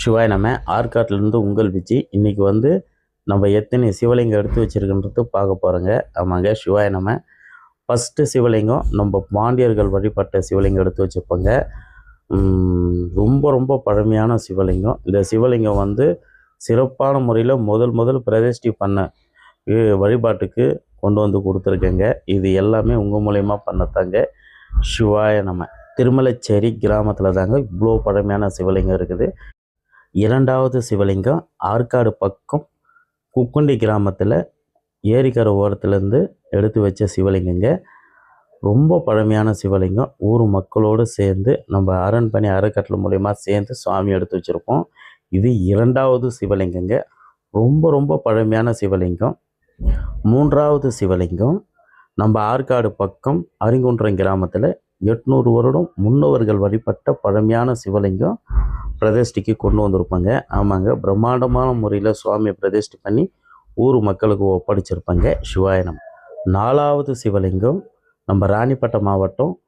சிவாய் நம்ம ஆற்காட்டிலேருந்து உங்கள் விஜி இன்றைக்கி வந்து நம்ம எத்தனை சிவலிங்கம் எடுத்து வச்சிருக்கின்றது பார்க்க போகிறோங்க ஆமாங்க சிவாய் நம்ம ஃபஸ்ட்டு சிவலிங்கம் நம்ம பாண்டியர்கள் வழிபட்ட சிவலிங்கம் எடுத்து வச்சுருப்போங்க. ரொம்ப ரொம்ப பழமையான சிவலிங்கம். இந்த சிவலிங்கம் வந்து சிறப்பான முறையில் முதல் முதல் பிரதிஷ்டி பண்ண வழிபாட்டுக்கு கொண்டு வந்து கொடுத்துருக்கேங்க. இது எல்லாமே உங்கள் மூலயமா பண்ணத்தாங்க. சிவாய நம்ம திருமலைச்சேரி கிராமத்தில் தாங்க இவ்வளோ பழமையான சிவலிங்கம் இருக்குது. இரண்டாவது சிவலிங்கம் ஆற்காடு பக்கம் குக்குண்டி கிராமத்தில் ஏரிக்கரை ஓரத்துலேருந்து எடுத்து வச்ச சிவலிங்கங்க. ரொம்ப பழமையான சிவலிங்கம். ஊர் மக்களோடு சேர்ந்து நம்ம அரண்மனை அறக்கட்டளை மூலயமா சேர்ந்து சுவாமி எடுத்து வச்சுருப்போம். இது இரண்டாவது சிவலிங்கங்க. ரொம்ப ரொம்ப பழமையான சிவலிங்கம். மூன்றாவது சிவலிங்கம் நம்ம ஆற்காடு பக்கம் அரிங்குன்றம் கிராமத்தில் எட்நூறு வருடம் முன்னோர்கள் வழிபட்ட பழமையான சிவலிங்கம். பிரதிஷ்டிக்கு கொண்டு வந்திருப்பாங்க. ஆமாங்க. பிரம்மாண்டமான முறையில் சுவாமியை பிரதிஷ்டி பண்ணி ஊர் மக்களுக்கு ஒப்படைச்சிருப்பாங்க. சிவாயனம் நாலாவது சிவலிங்கம் நம்ம ராணிப்பேட்டை மாவட்டம்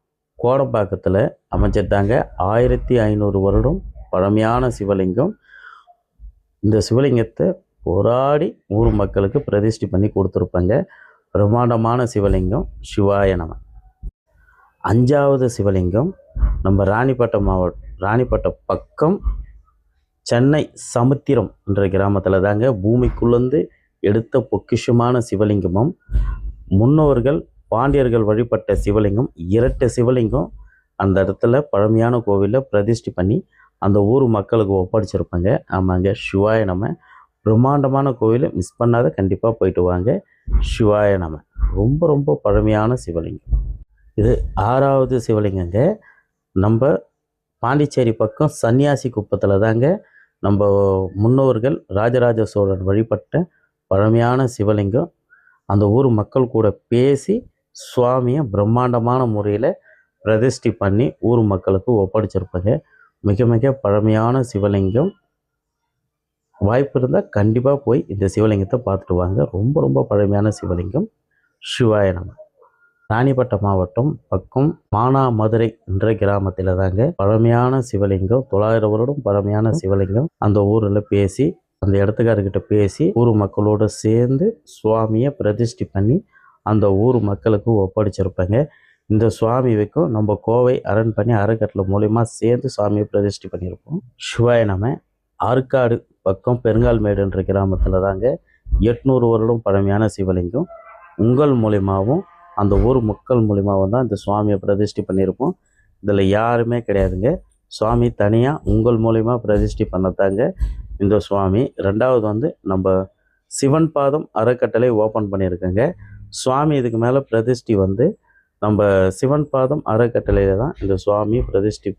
கோடம்பாக்கத்தில் அமைச்சிருந்தாங்க ஆயிரத்தி ஐநூறு வருடம் பழமையான சிவலிங்கம். இந்த சிவலிங்கத்தை போராடி ஊர் மக்களுக்கு பிரதிஷ்டி பண்ணி கொடுத்துருப்பாங்க. பிரம்மாண்டமான சிவலிங்கம் சிவாய நம. அஞ்சாவது சிவலிங்கம் நம்ம ராணிப்பட்டம் மாவட்டம் ராணிப்பட்டம் பக்கம் சென்னை சமுத்திரம் என்ற கிராமத்தில் தாங்க பூமிக்குள்ளேருந்து எடுத்த பொக்கிஷமான சிவலிங்கமும் முன்னோர்கள் பாண்டியர்கள் வழிபட்ட சிவலிங்கம் இரட்டை சிவலிங்கம் அந்த இடத்துல பழமையான கோவிலில் பிரதிஷ்டி பண்ணி அந்த ஊர் மக்களுக்கு ஒப்படைச்சிருப்பாங்க. ஆமாங்க சிவாய நம்ம பிரம்மாண்டமான கோவில் மிஸ் பண்ணாத கண்டிப்பாக போயிட்டு வாங்க. சிவாய நம. ரொம்ப ரொம்ப பழமையான சிவலிங்கம். இது ஆறாவது சிவலிங்கங்க. நம்ம பாண்டிச்சேரி பக்கம் சன்னியாசி குப்பத்தில் தாங்க நம்ம முன்னோர்கள் ராஜராஜ சோழன் வழிபட்ட பழமையான சிவலிங்கம். அந்த ஊர் மக்கள் கூட பேசி சுவாமியை பிரம்மாண்டமான முறையில் பிரதிஷ்டி பண்ணி ஊர் மக்களுக்கு ஒப்படைச்சிருப்பாங்க. மிக மிக பழமையான சிவலிங்கம். வாய்ப்பு இருந்தால் கண்டிப்பாக போய் இந்த சிவலிங்கத்தை பார்த்துட்டு வாங்க. ரொம்ப ரொம்ப பழமையான சிவலிங்கம். சிவாய நம. ராணிப்பட்டம் மாவட்டம் பக்கம் மானாமதுரை என்ற கிராமத்தில் தாங்க பழமையான சிவலிங்கம். தொள்ளாயிரம் வருடம் பழமையான சிவலிங்கம். அந்த ஊரில் பேசி அந்த இடத்துக்காரர்கிட்ட பேசி ஊர் மக்களோடு சேர்ந்து சுவாமியை பிரதிஷ்டி பண்ணி அந்த ஊர் மக்களுக்கு ஒப்படைச்சிருப்பாங்க. இந்த சுவாமி வைக்கும் நம்ம கோவை அரண் பண்ணி அறக்கட்டளை மூலயமா சேர்ந்து சுவாமியை பிரதிஷ்டி பண்ணியிருப்போம். சிவாய ஆற்காடு பக்கம் பெருங்கால்மேடுன்ற கிராமத்தில் தாங்க எட்நூறு வருடம் பழமையான சிவலிங்கம். உங்கள் மூலியமாகவும் அந்த ஊர் மக்கள் மூலியமாகவும் தான் இந்த சுவாமியை பிரதிஷ்டை பண்ணியிருப்போம் இதில் யாருமே கிடையாதுங்க. சுவாமி தனியாக உங்கள் மூலியமாக பிரதிஷ்டை பண்ணதாங்க இந்த சுவாமி. ரெண்டாவது வந்து நம்ம சிவன் பாதம் அறக்கட்டளை ஓப்பன் பண்ணியிருக்கோங்க. சுவாமி இதுக்கு மேலே பிரதிஷ்டி வந்து நம்ம சிவன் பாதம் அறக்கட்டளையில் தான் இந்த சுவாமி பிரதிஷ்டி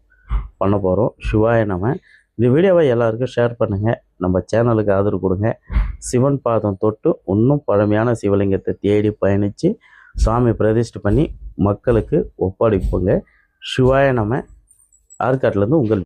பண்ண போகிறோம் சிவாய நம்ம இந்த வீடியோவை எல்லாருக்கும் ஷேர் பண்ணுங்கள் நம்ம சேனலுக்கு ஆதரவு கொடுங்க. சிவன் பாதம் தொட்டு இன்னும் பழமையான சிவலிங்கத்தை தேடி பயணித்து சாமி பிரதிஷ்டை பண்ணி மக்களுக்கு ஒப்படைப்போங்க. சிவாய நம்ம ஆற்காட்டிலேருந்து உங்கள்